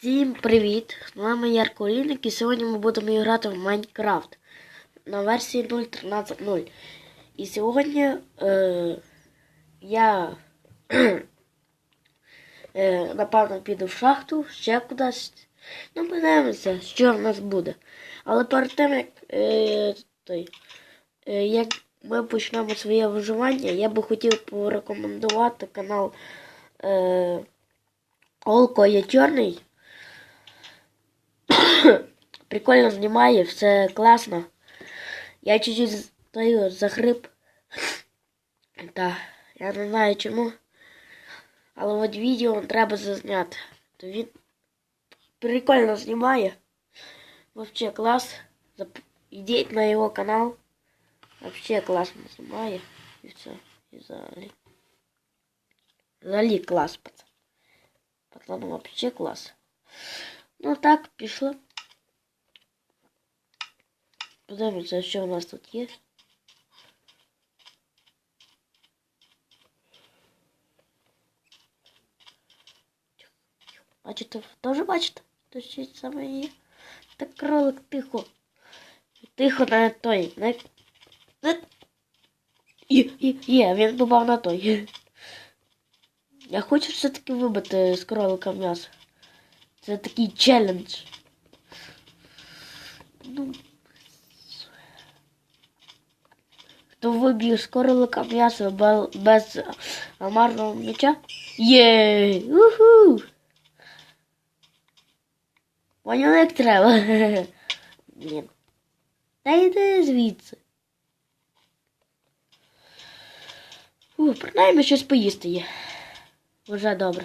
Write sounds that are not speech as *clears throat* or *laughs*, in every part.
Всім привіт! З вами Ярко Олійник і сьогодні ми будемо грати в Майнкрафт на версії 0.13.0. І сьогодні е, я *clears throat* е, напевно піду в шахту, ще кудись. Ну, подивимося, що в нас буде. Але перед тим, як, е, той, е, як ми почнемо своє виживання, я би хотів порекомендувати канал е, Олко є чорний. *coughs* Прикольно знімає, все класно. Я чуть-чуть стою захрип. Та, *coughs* я не знаю чому. Але от відео треба зазняти. То він прикольно знімає. Вообще клас. Зап- Йдіть на його канал. Вообще класно знімає. І все. І взагалі. Взагалі клас, пацан. Пацан вообще клас. Ну так, пішло. Подивимося, що у нас тут є. Бачите, теж бачите? То що саме є. Так кролик тихо. Тихо на той. На... на... Є, є, є, він попав на той. Я хочу все-таки вибити з кролика м'ясо. Це такий челендж. Ну. Виб'є з кролика м'ясо бе- без амарного м'яча? Є! Уху! Поняли, як треба. *laughs* Блін. Та йди звідси. Фу, принаймні щось поїсти є. Вже добре.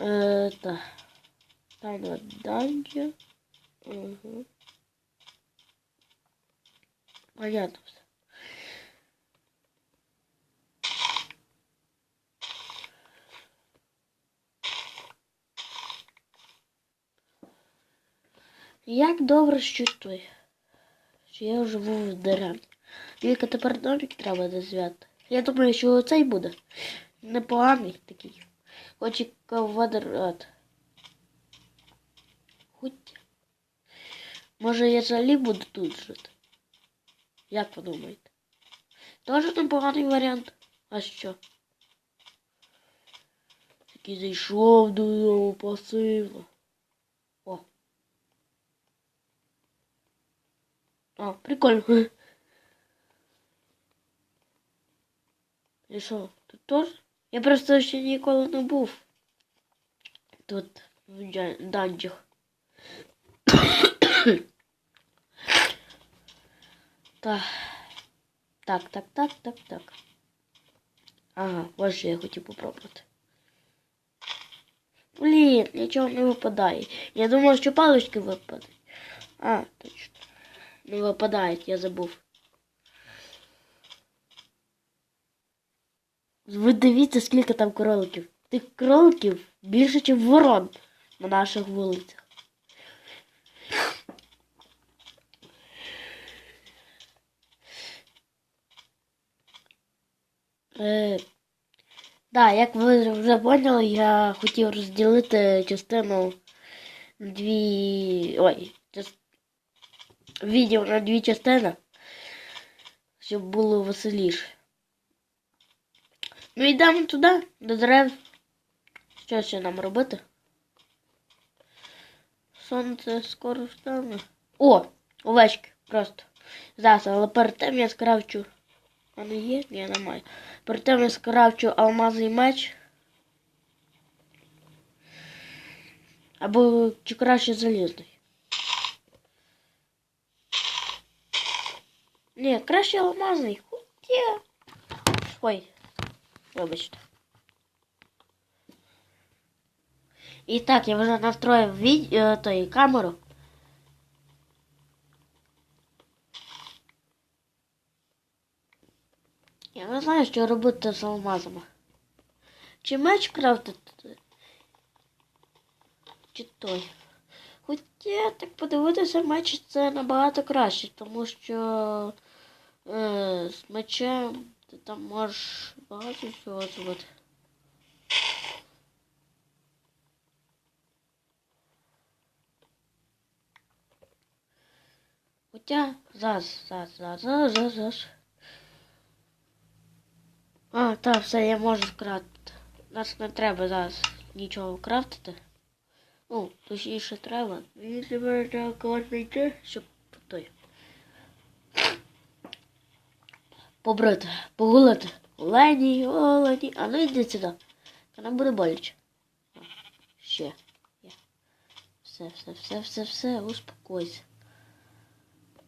Е, так. Там на данжі. Угу. Понятно все. Як добре, що. Що я живу в деревні. Тільки тепер домик треба дозвяти. Я думаю, що оцей буде. Непоганий такий. Хоч і квадрат. Хоч. Може я взагалі буду тут жити? Як ви думаєте? Тоже непоганий варіант. А що? Такий зайшов додому пасивно. О. А, прикольно. *laughs* І що, тут теж? Я просто ще ніколи не був. Тут в данжах. *coughs* *coughs* так. Так, так, так, так, так. Ага, ось що я хотів попробувати. Блін, нічого не випадає. Я думав, що палички випадуть. А, точно. Не випадають, я забув. Ви дивіться, скільки там кроликів. Тих кроликів більше, ніж ворон на наших вулицях. Е, да, як ви вже поняли, я хотів розділити частину дві. Ой, час... відео на дві частини, щоб було веселіше. Ну йдемо туди, до дерев. Що ще нам робити? Сонце скоро встане. О! Овечки просто. Зараз, але перед тим я скравчу. А не є? Ні, немає. Перед тим я скравчу алмазний меч. Або чи краще залізний. Ні, краще алмазний. Хоча. Ой. Вибачте. І так, я вже настроїв від... е, той, камеру. Я не ну, знаю, що робити з алмазами. Чи меч крафтити? Чи той? Хоча так подивитися, меч це набагато краще, тому що е, з мечем ти там можеш багато всього зробити. Хоча зараз, зараз, зараз, зараз, зараз. А, так, все, я можу скрафтити. Нас не треба зараз нічого крафтити. Ну, точніше треба. Мені тепер треба когось знайти, щоб той. Побрити, погулити. Олені, олені. А ну йди сюди. Та нам буде боляче. Ще. Є. Все, все, все, все, все, успокойся.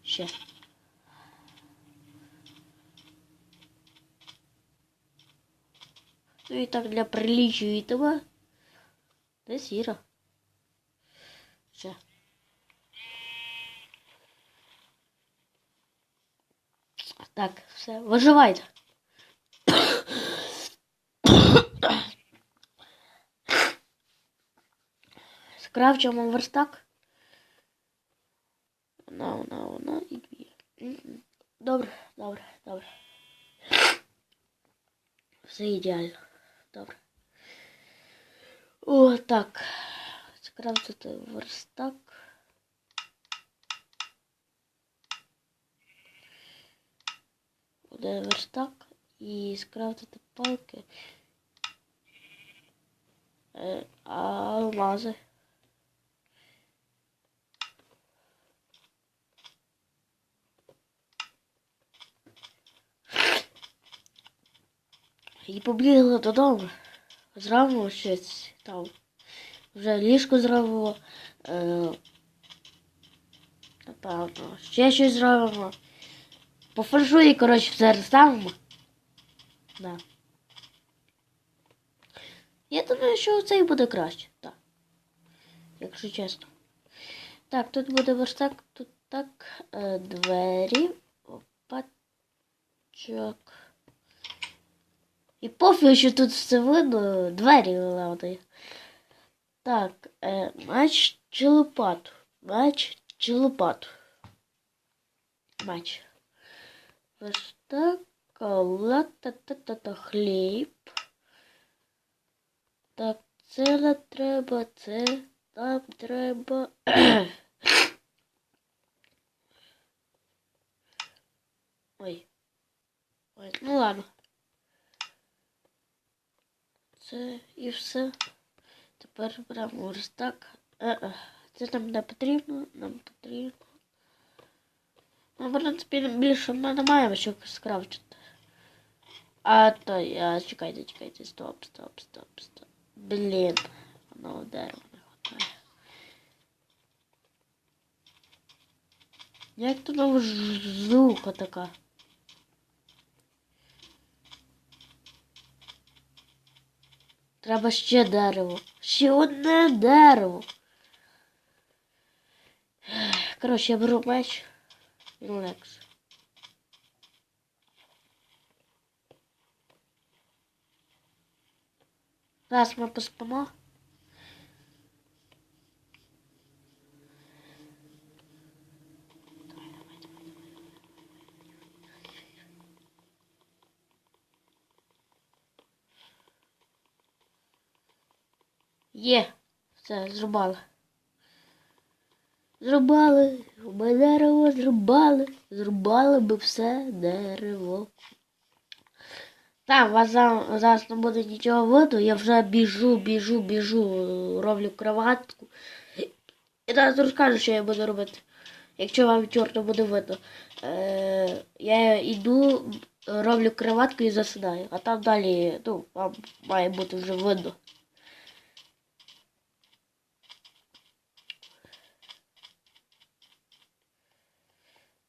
Ще. Ну і так для приличия этого. Де сіра? Ще. Так, все, виживайте. Скравчимо верстак. Вона, вона, вона і дві. Добре, добре, добре. Все ідеально. Добре. О, так. Скрафтити верстак. Буде верстак і скрафтити палки. Е, а алмази. І побігли додому. Зробимо щось там. Вже ліжко зробимо. Е, напевно, ще щось зробимо. По фаршуї, коротше, все розставимо. Да. Я думаю, що цей буде краще. Так. Якщо чесно. Так, тут буде верстак, тут так. Е, двері. Опачок. І пофіг, що тут все видно, двері головне. Так, е, матч чи лопату? Матч чи лопату? Матч. Ось так, кола, та та та та хліб. Так, це не треба, це нам треба. *coughs* Ой. Ой, ну ладно. Це і все. Тепер беремо ось так. Е-е. Це нам не потрібно, нам потрібно. Ну, в принципі, більше ми не маємо що скрафчити. А то я чекайте, чекайте, стоп, стоп, стоп, стоп. Блін, воно дерева не хватає. Як тут знову жука така? Треба ще дерево. Ще одне дерево. Коротше, я беру меч і лекс. Зараз ми поспимо. Є, все, зрубали. Зрубали, ми дерево зрубали, зрубали би все дерево. Так, вас зараз не буде нічого видно, я вже біжу, біжу, біжу, роблю кроватку. І зараз розкажу, що я буду робити. Якщо вам чорно буде видно. Е, я йду, роблю кроватку і засинаю, а там далі, ну, вам має бути вже видно.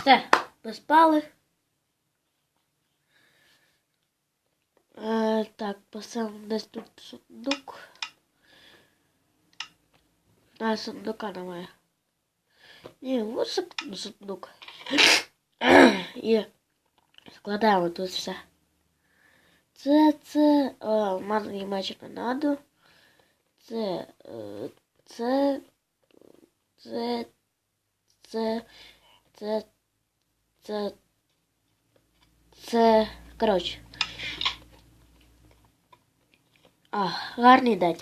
Все, поспали. Е, так, поставимо десь тут сундук. А, сундука немає. Ні, ось сундук. *coughs* І складаємо тут все. Це, це, в мене не надо. Це, е, це, це, це, це, це, це, коротше. А, гарний день.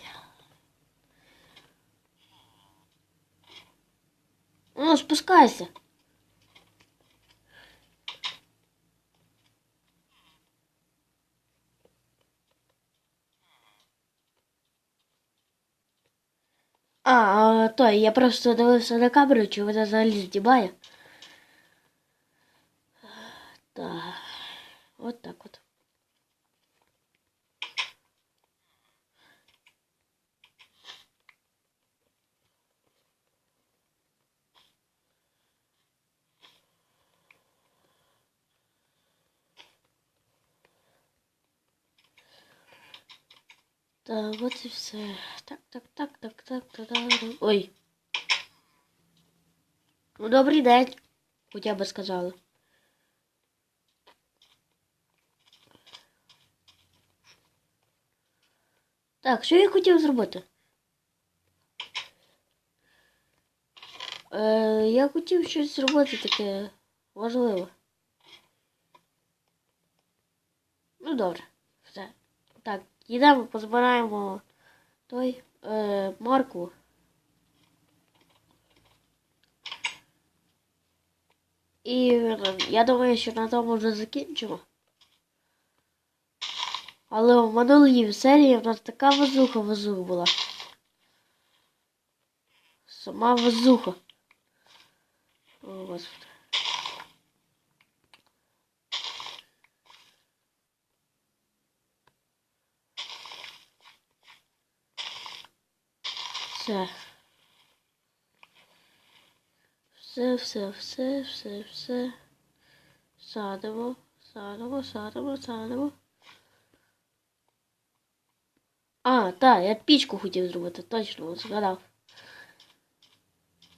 Ну, спускайся. А, а, то, я просто дивився на камеру, чи вона взагалі здібає. Так. От так от. Так, от і все. Так, так, так, так, так, так, так. Ой. Ну, добрий день. Хоча би сказали. Так, що я хотів зробити? Е, я хотів щось зробити таке важливе. Ну, добре, все. Так, йдемо, позбираємо той е, марку. І е, я думаю, що на тому вже закінчимо. Але в минулій серії в нас така везуха везух була. Сама везуха. О, Господи. Все. Все, все, все, все, все. Садимо, садимо, садимо, садимо. А, так, я пічку хотів зробити, точно згадав.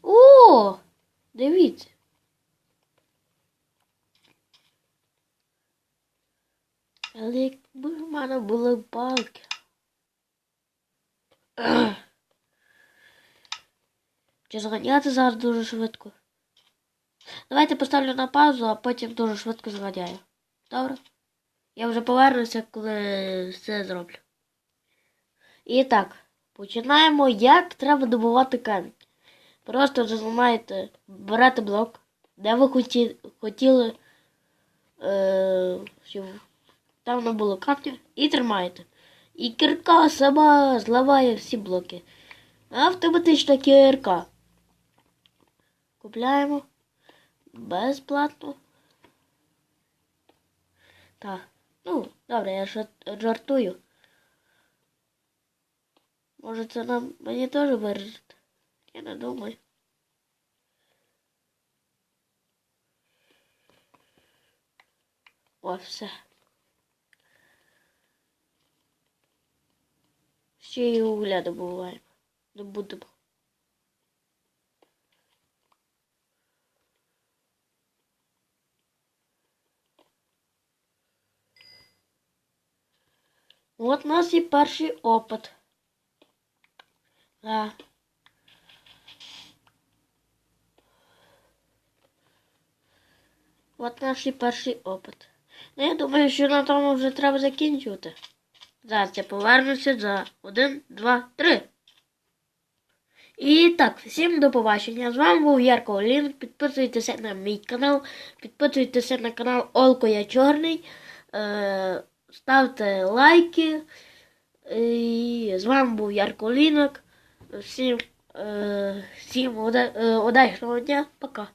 О! Дивіться. Але якби в мене були палки. Чи зганяти зараз дуже швидко? Давайте поставлю на паузу, а потім дуже швидко зганяю. Добре? Я вже повернуся, коли все зроблю. І так, починаємо, як треба добувати камінь. Просто зажимаєте, берете блок, де ви хоті, хотіли, е, щоб там не було камня, і тримаєте. І кірка сама зливає всі блоки. Автоматична кірка. Купляємо безплатно. Так, ну, добре, я жар- жартую. Може це нам мені теж вирішити? Я не думаю. О, все. Ще й угля добуваємо. Добудемо. От у нас і перший опит. Да. От наш перший опит. Ну, я думаю, що на тому вже треба закінчувати. Зараз я повернуся за один, два, три. І так, всім до побачення. З вами був Ярко Олін. Підписуйтеся на мій канал, підписуйтеся на канал Олко Я Чорний. Е, ставте лайки. І з вами був Ярко Олінок. Всім, е, всім е, удачного дня. Пока.